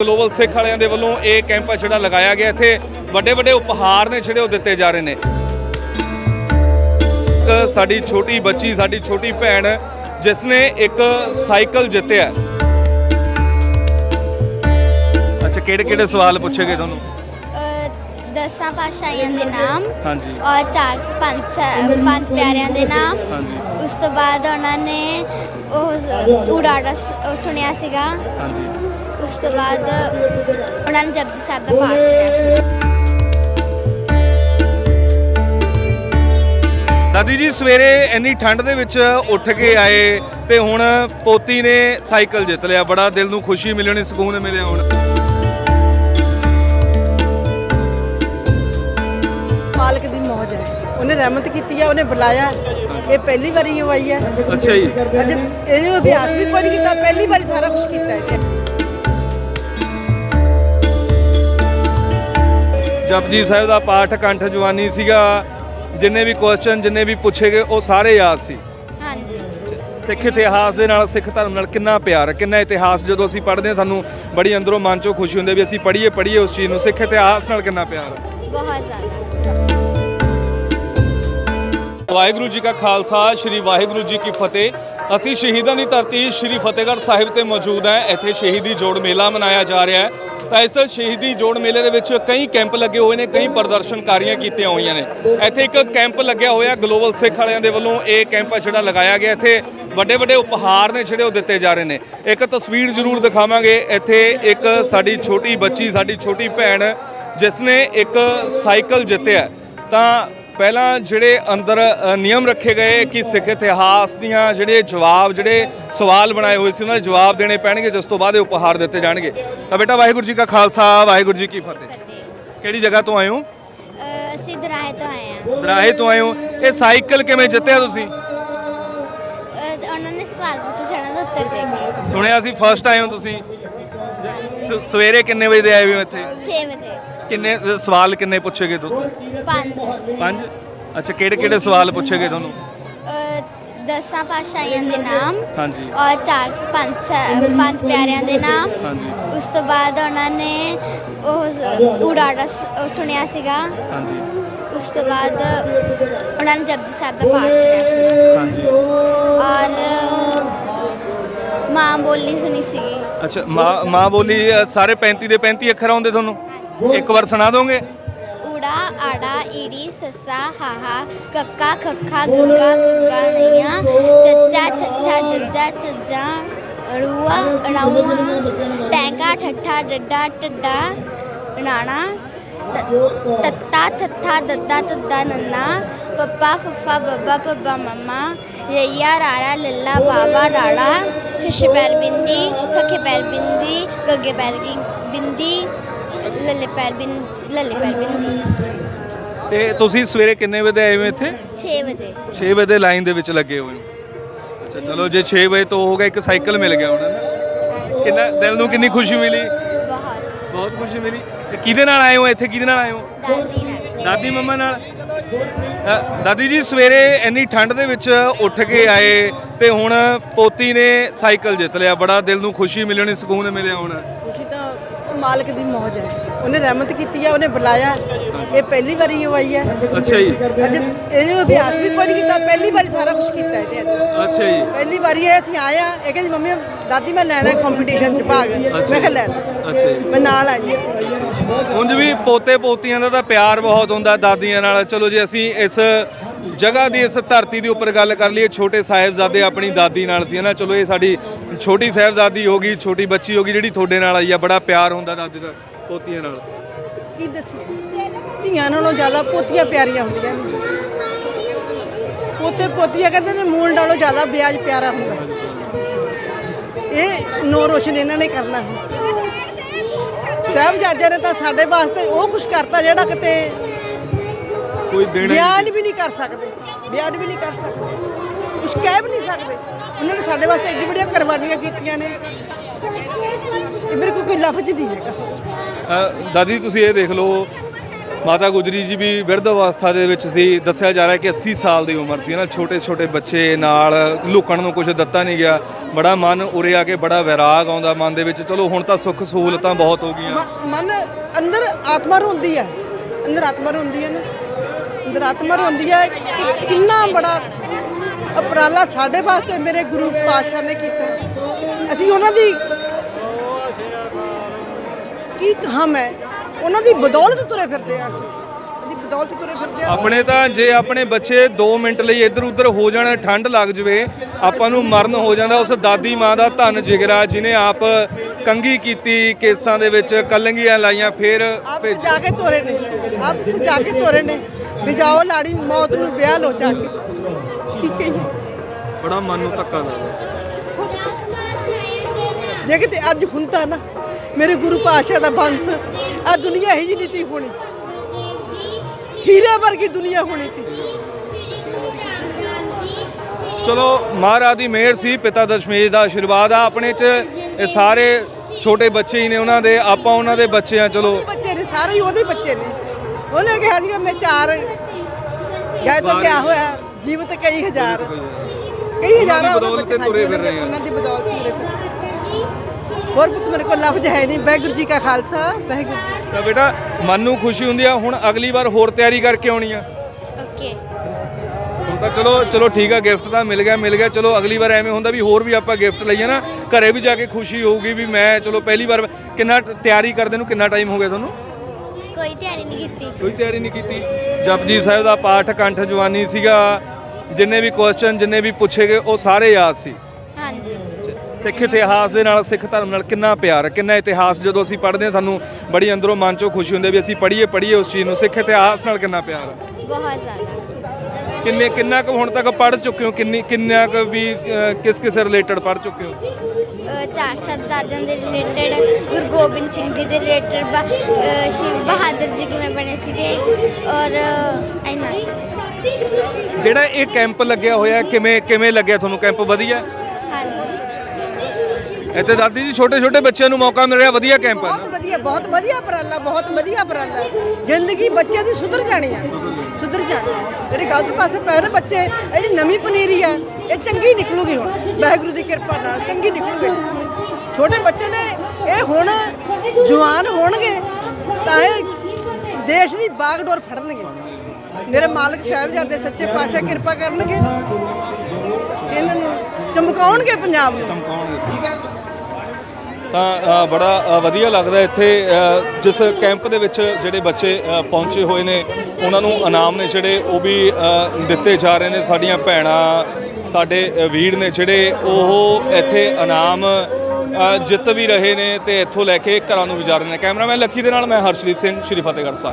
Global ਸਿੱਖ ਵਾਲਿਆਂ ਦੇ ਵੱਲੋਂ ਇਹ ਕੈਂਪ ਜਿਹੜਾ ਲਗਾਇਆ ਗਿਆ ਇੱਥੇ ਵੱਡੇ ਵੱਡੇ ਉਪਹਾਰ ਨੇ ਜਿਹੜੇ ਉਹ ਦਿੱਤੇ ਜਾ ਰਹੇ ਨੇ। ਇੱਕ ਸਾਡੀ ਛੋਟੀ ਬੱਚੀ ਸਾਡੀ ਛੋਟੀ ਭੈਣ ਜਿਸ ਨੇ ਇੱਕ ਸਾਈਕਲ ਜਿੱਤਿਆ। ਅੱਛਾ ਕਿਹੜੇ ਕਿਹੜੇ ਸਵਾਲ ਪੁੱਛੇਗੇ ਤੁਹਾਨੂੰ? ਦਸਾਂ ਪਾਤਸ਼ਾਹੀਆਂ ਦੇ ਨਾਮ ਹਾਂਜੀ। ਔਰ ਚਾਰ ਪੰਜ ਪੰਜ ਪਿਆਰਿਆਂ ਦੇ ਨਾਮ। ਹਾਂਜੀ। ਉਸ ਤੋਂ ਬਾਅਦ ਉਹਨਾਂ ਨੇ ਉਹ ਉਡਾੜਾ ਸੁਣਿਆ ਸੀਗਾ। ਹਾਂਜੀ। ਉਸ ਤੋਂ ਬਾਅਦ ਉਹਨਾਂ ਨੇ ਜਪਜੀ ਸਾਹਿਬ ਦਾ ਪਾਠ ਸੀ। ਦਾਦੀ ਜੀ ਸਵੇਰੇ ਇੰਨੀ ਠੰਡ ਦੇ ਵਿੱਚ ਉੱਠ ਕੇ ਆਏ ਤੇ ਹੁਣ ਪੋਤੀ ਨੇ ਸਾਈਕਲ ਜਿੱਤ ਲਿਆ। ਬੜਾ ਦਿਲ ਨੂੰ ਖੁਸ਼ੀ ਮਿਲੀ ਹੋਣੀ ਸਕੂਨ ਮਿਲਿਆ ਹੁਣ। ਮਾਲਕ ਦੀ ਮੌਜ ਹੈ। ਉਹਨੇ ਰਹਿਮਤ ਕੀਤੀ ਹੈ ਉਹਨੇ ਬੁਲਾਇਆ। ਇਹ ਪਹਿਲੀ ਵਾਰੀ ਉਹ ਆਈ ਹੈ। ਅੱਛਾ ਜੀ। ਅਜੇ ਇਹਨੇ ਅਭਿਆਸ ਵੀ ਕੋਈ ਨਹੀਂ ਕੀਤਾ ਪਹਿਲੀ ਵਾਰੀ ਸਾਰਾ ਕੁਝ ਕੀਤਾ ਇਹਨੇ ਜਪਜੀ ਸਾਹਿਬ ਦਾ ਪਾਠ ਕੰਠ ਜਵਾਨੀ ਸੀਗਾ। ਜਿੰਨੇ ਵੀ ਕੁਐਸਚਨ ਜਿੰਨੇ ਵੀ ਪੁੱਛੇ ਗਏ ਉਹ ਸਾਰੇ ਯਾਦ ਸੀ। ਹਾਂਜੀ। ਸਿੱਖ ਇਤਿਹਾਸ ਦੇ ਨਾਲ ਸਿੱਖ ਧਰਮ ਨਾਲ ਕਿੰਨਾ ਪਿਆਰ ਹੈ ਕਿੰਨਾ ਇਤਿਹਾਸ ਜਦੋਂ ਅਸੀਂ ਪੜ੍ਹਦੇ ਹਾਂ ਸਾਨੂੰ ਬੜੀ ਅੰਦਰੋਂ ਮਨ ਚੋਂ ਖੁਸ਼ੀ ਹੁੰਦੀ ਹੈ ਵੀ ਅਸੀਂ ਪੜ੍ਹੀਏ ਪੜ੍ਹੀਏ ਉਸ ਚੀਜ਼ ਨੂੰ। ਸਿੱਖ ਇਤਿਹਾਸ ਨਾਲ ਕਿੰਨਾ ਪਿਆਰ ਹੈ। ਬਹੁਤ ਜ਼ਿਆਦਾ। ਵਾਹਿਗੁਰੂ ਜੀ ਕਾ ਖਾਲਸਾ ਸ੍ਰੀ ਵਾਹਿਗੁਰੂ ਜੀ ਕੀ ਫਤਿਹ। ਅਸੀਂ ਸ਼ਹੀਦਾਂ ਦੀ ਧਰਤੀ ਸ੍ਰੀ ਫਤਿਹਗੜ੍ਹ ਸਾਹਿਬ ਤੇ ਮੌਜੂਦ ਹਾਂ। ਇੱਥੇ ਸ਼ਹੀਦੀ ਜੋੜ ਮੇਲਾ ਮਨਾਇਆ ਜਾ ਰਿਹਾ ਹੈ। ਤਾਂ ਇਸ ਸ਼ਹੀਦੀ ਜੋੜ ਮੇਲੇ ਦੇ ਵਿੱਚ ਕਈ ਕੈਂਪ ਲੱਗੇ ਹੋਏ ਨੇ, ਕਈ ਪ੍ਰਦਰਸ਼ਨਕਾਰੀਆਂ ਕੀਤੀਆਂ ਹੋਈਆਂ ਨੇ। ਇੱਥੇ ਇੱਕ ਕੈਂਪ ਲੱਗਿਆ ਹੋਇਆ ਗਲੋਬਲ ਸਿੱਖ ਵਾਲਿਆਂ ਦੇ ਵੱਲੋਂ। ਇਹ ਕੈਂਪ ਆ ਜਿਹੜਾ ਲਗਾਇਆ ਗਿਆ। ਇੱਥੇ ਵੱਡੇ ਵੱਡੇ ਉਪਹਾਰ ਨੇ ਜਿਹੜੇ ਉਹ ਦਿੱਤੇ ਜਾ ਰਹੇ ਨੇ। ਇੱਕ ਤਸਵੀਰ ਜ਼ਰੂਰ ਦਿਖਾਵਾਂਗੇ। ਇੱਥੇ ਇੱਕ ਸਾਡੀ ਛੋਟੀ ਬੱਚੀ, ਸਾਡੀ ਛੋਟੀ ਭੈਣ ਜਿਸ ਨੇ ਇੱਕ ਸਾਈਕਲ ਜਿੱਤਿਆ। ਤਾਂ ਪਹਿਲਾਂ ਜਿਹੜੇ ਅੰਦਰ ਨਿਯਮ ਰੱਖੇ ਗਏ ਕਿ ਸਿੱਖ ਇਤਿਹਾਸ ਦੀਆਂ ਜਿਹੜੇ ਜਵਾਬ ਜਿਹੜੇ ਸਵਾਲ ਬਣਾਏ ਹੋਏ ਸੀ ਉਹਨਾਂ ਦੇ ਜਵਾਬ ਦੇਣੇ ਪੈਣਗੇ ਜਿਸ ਤੋਂ ਬਾਅਦ ਇਹ ਉਪਹਾਰ ਦਿੱਤੇ ਜਾਣਗੇ। ਤਾਂ ਬੇਟਾ ਵਾਹਿਗੁਰੂ ਜੀ ਕਾ ਖਾਲਸਾ ਵਾਹਿਗੁਰੂ ਜੀ ਕੀ ਫਤਿਹ। ਕਿਹੜੀ ਜਗ੍ਹਾ ਤੋਂ ਆਏ ਹੋ? ਅਸੀਂ ਦਰਾਹੇ ਤੋਂ ਆਏ ਹਾਂ। ਦਰਾਹੇ ਤੋਂ ਆਏ ਹੋ। ਇਹ ਸਾਈਕਲ ਕਿਵੇਂ ਜਿੱਤਿਆ ਤੁਸੀਂ? ਉਹਨਾਂ ਨੇ ਸਵਾਲ ਪੁੱਛੇ ਦਾ ਉੱਤਰ ਦੇ ਕੇ। ਸੁਣਿਆ ਸੀ ਫਰਸਟ ਆਏ ਹੋ ਤੁਸੀਂ? ਸਵੇਰੇ ਕਿੰਨੇ ਵਜੇ ਦੇ ਆਏ ਹੋ ਇੱਥੇ? 6 ਵਜੇ। ਕਿੰਨੇ ਅ, ਸਵਾਲ ਕਿੰਨੇ ਪੁੱਛੇਗੇ ਤੁਹਾਨੂੰ? ਪੰਜ। ਪੰਜ? ਅੱਛਾ ਕਿਹੜੇ ਕਿਹੜੇ ਸਵਾਲ ਪੁੱਛੇਗੇ ਤੁਹਾਨੂੰ? ਅ, ਦਸਾਂ ਪਾਤਸ਼ਾਹੀਆਂ ਦੇ ਨਾਮ ਹਾਂਜੀ। ਔਰ ਚਾਰ ਪੰਜ ਸ- ਪੰਜ ਪਿਆਰਿਆਂ ਦੇ ਨਾਮ। ਹਾਂਜੀ। ਉਸ ਤੋਂ ਬਾਅਦ ਉਹਨਾਂ ਨੇ ਉਹ ਉਡਾੜਾ ਸੁਣਿਆ ਸੀਗਾ। ਹਾਂਜੀ। ਉਸ ਤੋਂ ਬਾਅਦ ਉਹਨਾਂ ਨੇ ਜਪਜੀ ਸਾਹਿਬ ਦਾ ਪਾਠ ਸੁਣਿਆ ਸੀ। ਹਾਂਜੀ। ਔਰ ਮਾਂ ਬੋਲੀ ਸੁਣੀ ਸੀਗੀ। ਅੱਛਾ ਮਾਂ ਮਾਂ ਬੋਲੀ ਅ, ਸਾਰੇ 35 ਦੇ 35 ਅੱਖਰ ਆਉਂਦੇ ਤੁਹਾਨੂੰ? ਇੱਕ ਵਾਰ ਸੁਣਾ ਦੋਗੇ? ਊੜਾ ਆੜਾ ਈੜੀ ਸੱਸਾ ਹਾਹਾ ਕੱਕਾ ਖੱਖਾ ਗੱਗਾ ਗੱਗਾ ਨਈਆ ਚੱਚਾ ਛੱਛਾ ਜੱਜਾ ਚੱਜਾ ਅੜੂਆ ਅੜਾਉਆ ਟੈਂਕਾ ਠੱਠਾ ਡੱਡਾ ਟੱਡਾ ਨਾਣਾ ਤ- ਤੱਤਾ ਥੱਥਾ ਦੱਦਾ ਤੱਦਾ ਨੰਨਾ ਪੱਪਾ ਫੱਫਾ ਬੱਬਾ ਪੱਬਾ ਮੰਮਾ ਯਈਆ ਰਾਰਾ ਲੱਲਾ ਬਾਬਾ ਡਾੜਾ ਸ਼ਸ਼ ਪੈਰ ਬਿੰਦੀ ਖੱਖੇ ਪੈਰ ਬਿੰਦੀ ਗੱਗੇ ਪੈਰ ਬਿੰਦੀ ਲੱਲੇ ਪੈਰ ਬਿੰ ਲੱਲੇ ਪੈਰ ਬਿੰਦੀ ਤੇ ਤੁਸੀਂ ਸਵੇਰੇ ਕਿੰਨੇ ਵਜੇ ਆਏ ਹੋ ਇੱਥੇ? 6 ਵਜੇ। 6 ਵਜੇ ਲਾਈਨ ਦੇ ਵਿੱਚ ਲੱਗੇ ਹੋਏ ਹੋ। ਅੱਛਾ ਚਲੋ ਜੇ 6 ਵਜੇ ਤੋਂ ਹੋ ਗਿਆ ਇੱਕ ਸਾਈਕਲ ਮਿਲ ਗਿਆ ਹੁਣ ਨਾ। ਕਿੰਨਾ ਦਿਲ ਨੂੰ ਕਿੰਨੀ ਖੁਸ਼ੀ ਮਿਲੀ? ਬਹੁਤ। ਬਹੁਤ ਖੁਸ਼ੀ ਮਿਲੀ। ਤੇ ਕਿਹਦੇ ਨਾਲ ਆਏ ਹੋ? ਇੱਥੇ ਕਿਹਦੇ ਨਾਲ ਆਏ ਹੋ? ਦਾਦੀ ਨਾਲ। ਦਾਦੀ ਮੰਮਾ ਨਾਲ? ਅ, ਦਾਦੀ ਜੀ ਸਵੇਰੇ ਇੰਨੀ ਠੰਡ ਦੇ ਵਿੱਚ ਉੱਠ ਕੇ ਆਏ ਤੇ ਹੁਣ ਪੋਤੀ ਨੇ ਸਾਈਕਲ ਜਿੱਤ ਲਿਆ। ਬੜਾ ਦਿਲ ਨੂੰ ਖੁਸ਼ੀ ਮਿਲੀ ਹੋਣੀ ਸਕੂਨ ਮਿਲਿਆ ਹੁਣ। ਖੁਸ਼ੀ ਤਾਂ ਉਹ ਮਾਲਕ ਦੀ ਮੌਜ ਹੈ। ਉਹਨੇ ਰਹਿਮਤ ਕੀਤੀ ਹੈ ਉਹਨੇ ਬੁਲਾਇਆ। ਇਹ ਪਹਿਲੀ ਵਾਰੀ ਉਹ ਆਈ ਹੈ। ਅੱਛਾ ਜੀ। ਅਜੇ ਇਹਨੇ ਅਭਿਆਸ ਵੀ ਕੋਈ ਨਹੀਂ ਕੀਤਾ। ਪਹਿਲੀ ਵਾਰੀ ਸਾਰਾ ਕੁਝ ਕੀਤਾ ਇਹਨੇ ਅੱਜ। ਅੱਛਾ ਜੀ। ਪਹਿਲੀ ਵਾਰੀ ਇਹ ਅਸੀਂ ਆਏ ਆ। ਇਹ ਕਹਿੰਦੀ ਮੰਮੀ ਦਾਦੀ ਮੈਂ ਲੈਣਾ ਕੰਪੀਟੀਸ਼ਨ ਚ ਭਾਗ। ਮੈਂ ਕਿਹਾ ਲੈ ਲੈ। ਅੱਛਾ ਜੀ। ਮੈਂ ਨਾਲ ਆਈ ਉਂਝ ਵੀ ਪੋਤੇ ਪੋਤੀਆਂ ਦਾ ਤਾਂ ਪਿਆਰ ਬਹੁਤ ਹੁੰਦਾ ਦਾਦੀਆਂ ਨਾਲ। ਚਲੋ ਜੇ ਅਸੀਂ ਇਸ ਜਗ੍ਹਾ ਦੀ ਇਸ ਧਰਤੀ ਦੇ ਉੱਪਰ ਗੱਲ ਕਰ ਲਈਏ। ਛੋਟੇ ਸਾਹਿਬਜ਼ਾਦੇ ਆਪਣੀ ਦਾਦੀ ਨਾਲ ਸੀ ਨਾ ਚਲੋ ਇਹ ਸਾਡੀ ਛੋਟੀ ਸਾਹਿਬਜ਼ਾਦੀ ਹੋ ਗਈ ਛੋਟੀ ਬੱਚੀ ਹੋ ਗਈ ਜਿਹੜੀ ਤੁਹਾਡੇ ਨਾਲ ਆਈ ਆ। ਬੜਾ ਪਿਆਰ ਹੁੰਦਾ ਦਾਦੀ ਦਾ ਪੋਤੀਆਂ ਨਾਲ। ਕੀ ਦੱਸੀਏ? ਧੀਆਂ ਨਾਲੋਂ ਜ਼ਿਆਦਾ ਪੋਤੀਆਂ ਪਿਆਰੀਆਂ ਹੁੰਦੀਆਂ ਨੇ। ਪੋਤੇ ਪੋਤੀਆਂ ਕਹਿੰਦੇ ਨੇ ਮੂਲ ਨਾਲੋਂ ਜ਼ਿਆਦਾ ਵਿਆਜ ਪਿਆਰਾ ਹੁੰਦਾ। ਇਹ ਨੋ ਰੋਸ਼ਨ ਇਹਨਾਂ ਨੇ ਕਰਨਾ ਸਾਹਿਬਜ਼ਾਦਿਆਂ ਨੇ ਤਾਂ ਸਾਡੇ ਵਾਸਤੇ ਉਹ ਕੁਝ ਕਰਤਾ ਜਿਹੜਾ ਕਿਤੇ ਕੋਈ ਦੇਣਾ ਹੀ ਬਿਆਨ ਵੀ ਨਹੀਂ ਕਰ ਸਕਦੇ ਬਿਆਨ ਵੀ ਨਹੀਂ ਕਰ ਸਕਦੇ ਕੁਝ ਕਹਿ ਵੀ ਨਹੀਂ ਸਕਦੇ। ਉਹਨਾਂ ਨੇ ਸਾਡੇ ਵਾਸਤੇ ਏਡੀ ਵੱਡੀਆਂ ਕੁਰਬਾਨੀਆਂ ਕੀਤੀਆਂ ਨੇ। ਇਹ ਮੇਰੇ ਕੋਲ ਕੋਈ ਲਫ਼ਜ਼ ਨਹੀਂ ਹੈਗਾ। ਦਾਦੀ ਤੁਸੀਂ ਇਹ ਦੇਖ ਲਓ ਮਾਤਾ ਗੁਜਰੀ ਜੀ ਵੀ ਬਿਰਧ ਅਵਸਥਾ ਦੇ ਵਿੱਚ ਸੀ। ਦੱਸਿਆ ਜਾ ਰਿਹਾ ਕਿ 80 ਸਾਲ ਦੀ ਉਮਰ ਸੀ। ਨਾ ਛੋਟੇ ਛੋਟੇ ਬੱਚੇ ਨਾਲ ਲੁਕਣ ਨੂੰ ਕੁਝ ਦਿੱਤਾ ਨਹੀਂ ਗਿਆ। ਬੜਾ ਮਨ ਉਰੇ ਆ ਕੇ ਬੜਾ ਵਿਰਾਗ ਆਉਂਦਾ ਮਨ ਦੇ ਵਿੱਚ। ਚਲੋ, ਹੁਣ ਤਾਂ ਸੁੱਖ ਸਹੂਲਤਾਂ ਬਹੁਤ ਹੋ ਗਈਆਂ। ਮ- ਮਨ ਅੰਦਰ ਆਤਮਾ ਰੋਂਦੀ ਹੈ। ਅੰਦਰ ਆਤਮਾ ਰੋਂਦੀ ਹੈ ਨਾ। ਅੰਦਰ ਆਤਮਾ ਰੋਂਦੀ ਹੈ ਕਿ ਕਿੰਨਾ ਬੜਾ ਉਪਰਾਲਾ ਸਾਡੇ ਵਾਸਤੇ ਮੇਰੇ ਗੁਰੂ ਪਾਤਸ਼ਾਹ ਨੇ ਕੀਤਾ। ਅਸੀਂ ਉਹਨਾਂ ਦੀ ਕੀ ਕਹਾਂ ਮੈਂ? ਉਹਨਾਂ ਦੀ ਬਦੌਲਤ ਤੁਰੇ ਫਿਰਦੇ ਹਾਂ ਅਸੀਂ। ਉਹਦੀ ਬਦੌਲਤ ਤੁਰੇ ਫਿਰਦੇ ਆ। ਆਪਣੇ ਤਾਂ ਜੇ ਆਪਣੇ ਬੱਚੇ 2 ਮਿੰਟ ਲਈ ਇੱਧਰ ਉੱਧਰ ਹੋ ਜਾਣ ਠੰਡ ਲੱਗ ਜਵੇ ਆਪਾਂ ਨੂੰ ਮਰਨ ਹੋ ਜਾਂਦਾ ਉਸ ਦਾਦੀ ਮਾਂ ਦਾ ਧਨ ਜਿਗਰਾ ਜਿਨੇ ਆਪ ਕੰਗੀ ਕੀਤੀ ਕੇਸਾਂ ਦੇ ਵਿੱਚ ਕਲੰਗੀਆਂ ਲਾਈਆਂ ਫਿਰ ਆਪ ਸਜਾ ਕੇ ਤੋਰੇ ਨੇ ਆਪ ਸਜਾ ਕੇ ਤੋਰੇ ਨੇ। ਵੀ ਜਾਓ ਲਾੜੀ ਮੌਤ ਨੂੰ ਵਿਆਹ ਲੋ ਜਾ ਕੇ। ਕੀ ਕਹੀਏ? ਬੜਾ ਮਨ ਨੂੰ ਧੱਕਾ ਲੱਗਦਾ ਜੇ ਕਿਤੇ ਅੱਜ ਹੁੰਦਾ ਨਾ ਮੇਰੇ ਗੁਰੂ ਪਾਤਸ਼ਾਹ ਦਾ ਬੰਸ ਆ ਦੁਨੀਆ ਹੀ ਜੀ ਨਹੀਂ ਤੀ ਹੋਣੀ। ਹੀਰੇ ਵਰਗੀ ਦੁਨੀਆ ਹੋਣੀ ਤੀ ਚਲੋ ਮਹਾਰਾਜ ਦੀ ਮਿਹਰ ਸੀ ਪਿਤਾ ਦਸ਼ਮੇਸ਼ ਦਾ ਆਸ਼ੀਰਵਾਦ ਆ ਆਪਣੇ 'ਚ। ਇਹ ਸਾਰੇ ਛੋਟੇ ਬੱਚੇ ਹੀ ਨੇ ਉਹਨਾਂ ਦੇ ਆਪਾਂ ਉਹਨਾਂ ਦੇ ਬੱਚੇ ਆ ਚਲੋ। ਬੱਚੇ ਨੇ ਸਾਰੇ ਹੀ ਉਹਦੇ ਬੱਚੇ ਨੇ। ਉਹਨੇ ਕਿਹਾ ਸੀਗਾ ਮੈਂ ਚਾਰ ਗਏ ਤਾਂ ਕਿਆ ਹੋਇਆ? ਜੀਵਤ ਕਈ ਹਜ਼ਾਰ। ਕਈ ਹਜ਼ਾਰਾਂ। ਉਹਦੇ ਬੱਚੇ ਤੁਰੇ ਹਾਂਜੀ, ਉਹਨਾਂ ਦੇ। ਉਹਨਾਂ ਦੀ ਬਦੌਲਤ ਤੁਰੇ ਫਿਰ ਹੋਰ ਪੁੱਤ ਮੇਰੇ ਕੋਲ ਲਫ਼ਜ਼ ਹੈ ਨਹੀਂ। ਵਾਹਿਗੁਰੂ ਜੀ ਕਾ ਖਾਲਸਾ ਵਾਹਿਗੁਰੂ ਜੀ ਤਾਂ ਬੇਟਾ ਮਨ ਨੂੰ ਖੁਸ਼ੀ ਹੁੰਦੀ ਆ ਹੁਣ ਅਗਲੀ ਵਾਰ ਹੋਰ ਤਿਆਰੀ ਕਰਕੇ ਆਉਣੀ ਆ। ਓਕੇ ਹੁਣ ਤਾਂ ਚਲੋ ਚਲੋ ਠੀਕ ਆ ਗਿਫਟ ਤਾਂ ਮਿਲ ਗਿਆ ਮਿਲ ਗਿਆ। ਚਲੋ ਅਗਲੀ ਵਾਰ ਐਵੇਂ ਹੁੰਦਾ ਵੀ ਹੋਰ ਵੀ ਆਪਾਂ ਗਿਫਟ ਲਈਏ ਨਾ ਘਰੇ ਵੀ ਜਾ ਕੇ ਖੁਸ਼ੀ ਹੋਊਗੀ ਵੀ ਮੈਂ ਚਲੋ ਪਹਿਲੀ ਵਾਰ ਕਿੰਨਾ ਤਿਆਰੀ ਕਰਦੇ ਨੂੰ ਕਿੰਨਾ ਟਾਈਮ ਹੋ ਗਿਆ ਤੁਹਾਨੂੰ? ਕੋਈ ਤਿਆਰੀ ਨਹੀਂ ਕੀਤੀ। ਕੋਈ ਤਿਆਰੀ ਨਹੀਂ ਕੀਤੀ। ਜਪਜੀ ਸਾਹਿਬ ਦਾ ਪਾਠ ਕੰਠ ਜਵਾਨੀ ਸੀਗਾ। ਜਿੰਨੇ ਵੀ ਕੁਐਸਚਨ ਜਿੰਨੇ ਵੀ ਪੁੱਛੇ ਗਏ ਉਹ ਸਾਰੇ ਯਾਦ ਸੀ। ਸਿੱਖ ਇਤਿਹਾਸ ਦੇ ਨਾਲ ਸਿੱਖ ਧਰਮ ਨਾਲ ਕਿੰਨਾ ਪਿਆਰ ਹੈ ਕਿੰਨਾ ਇਤਿਹਾਸ। ਜਦੋਂ ਅਸੀਂ ਪੜ੍ਹਦੇ ਹਾਂ ਸਾਨੂੰ ਬੜੀ ਅੰਦਰੋਂ ਮਨ ਚੋਂ ਖੁਸ਼ੀ ਹੁੰਦੀ ਹੈ ਵੀ ਅਸੀਂ ਪੜ੍ਹੀਏ ਪੜ੍ਹੀਏ ਉਸ ਚੀਜ਼ ਨੂੰ। ਸਿੱਖ ਇਤਿਹਾਸ ਨਾਲ ਕਿੰਨਾ ਪਿਆਰ ਹੈ? ਬਹੁਤ ਜ਼ਿਆਦਾ। ਕਿੰਨੇ ਕਿੰਨਾ ਕੁ ਹੁਣ ਤੱਕ ਪੜ੍ਹ ਚੁੱਕੇ ਹੋ? ਕਿੰਨੀ ਕਿੰਨਾ ਕੁ ਵੀ ਕਿਸ ਕਿਸ ਰਿਲੇਟਡ ਪੜ੍ਹ ਚੁੱਕੇ ਹੋ? ਅ, ਚਾਰ ਸਾਹਿਬਜ਼ਾਦਿਆਂ ਦੇ ਰਿਲੇਟਡ ਗੁਰੂ ਗੋਬਿੰਦ ਸਿੰਘ ਜੀ ਦੇ ਰਿਲੇਟਡ ਸ਼ਿਵ ਬਹਾਦਰ ਜੀ ਕਿਵੇਂ ਬਣੇ ਸੀਗੇ? ਔਰ ਹੀ। ਜਿਹੜਾ ਇਹ ਕੈਂਪ ਲੱਗਿਆ ਹੋਇਆ ਕਿਵੇਂ ਕਿਵੇਂ ਲੱਗਿਆ ਤੁਹਾਨੂੰ ਕੈਂਪ ਵਧੀਆ? ਇੱਥੇ ਦਾਦੀ ਜੀ ਛੋਟੇ ਛੋਟੇ ਬੱਚਿਆਂ ਨੂੰ ਮੌਕਾ ਮਿਲ ਰਿਹਾ ਵਧੀਆ ਕੈਂਪ ਹੈ ਬਹੁਤ ਵਧੀਆ ਬਹੁਤ ਵਧੀਆ ਉਪਰਾਲਾ ਬਹੁਤ ਵਧੀਆ ਉਪਰਾਲਾ। ਜ਼ਿੰਦਗੀ ਬੱਚੇ ਦੀ ਸੁਧਰ ਜਾਣੀ ਆ। ਸੁਧਰ ਜਾਣੀ ਆ। ਜਿਹੜੇ ਗਲਤ ਪਾਸੇ ਪੈ ਰਹੇ ਬੱਚੇ ਜਿਹੜੀ ਨਵੀਂ ਪਨੀਰੀ ਆ ਇਹ ਚੰਗੀ ਨਿਕਲੂਗੀ ਹੁਣ। ਵਾਹਿਗੁਰੂ ਦੀ ਕਿਰਪਾ ਨਾਲ ਚੰਗੀ ਨਿਕਲੂਗੀ। ਛੋਟੇ ਬੱਚੇ ਨੇ ਇਹ ਹੁਣ ਜਵਾਨ ਹੋਣਗੇ ਤਾਂ ਇਹ ਦੇਸ਼ ਦੀ ਬਾਗਡੋਰ ਫੜਨਗੇ। ਮੇਰੇ ਮਾਲਕ ਸਾਹਿਬਜ਼ਾਦੇ ਸੱਚੇ ਪਾਤਸ਼ਾਹ ਕਿਰਪਾ ਕਰਨਗੇ। ਇਹਨਾਂ ਨੂੰ ਚਮਕਾਉਣਗੇ ਪੰਜਾਬ ਨੂੰ। ਤਾਂ ਬੜਾ ਵਧੀਆ ਲੱਗਦਾ ਇੱਥੇ ਜਿਸ ਕੈਂਪ ਦੇ ਵਿੱਚ ਜਿਹੜੇ ਬੱਚੇ ਪਹੁੰਚੇ ਹੋਏ ਨੇ, ਉਹਨਾਂ ਨੂੰ ਇਨਾਮ ਨੇ ਜਿਹੜੇ, ਉਹ ਵੀ ਦਿੱਤੇ ਜਾ ਰਹੇ ਨੇ। ਸਾਡੀਆਂ ਭੈਣਾਂ, ਸਾਡੇ ਵੀਰ ਨੇ ਜਿਹੜੇ, ਉਹ ਇੱਥੇ ਇਨਾਮ ਜਿੱਤ ਵੀ ਰਹੇ ਨੇ ਤੇ ਇੱਥੋਂ ਲੈ ਕੇ ਘਰਾਂ ਨੂੰ ਵੀ ਜਾ ਰਹੇ ਨੇ। ਕੈਮਰਾਮੈਨ ਲੱਖੀ ਦੇ ਨਾਲ ਮੈਂ ਹਰਸ਼ਦੀਪ ਸਿੰਘ, ਸ਼੍ਰੀ ਫਤਿਹਗੜ੍ਹ ਸਾਹਿਬ।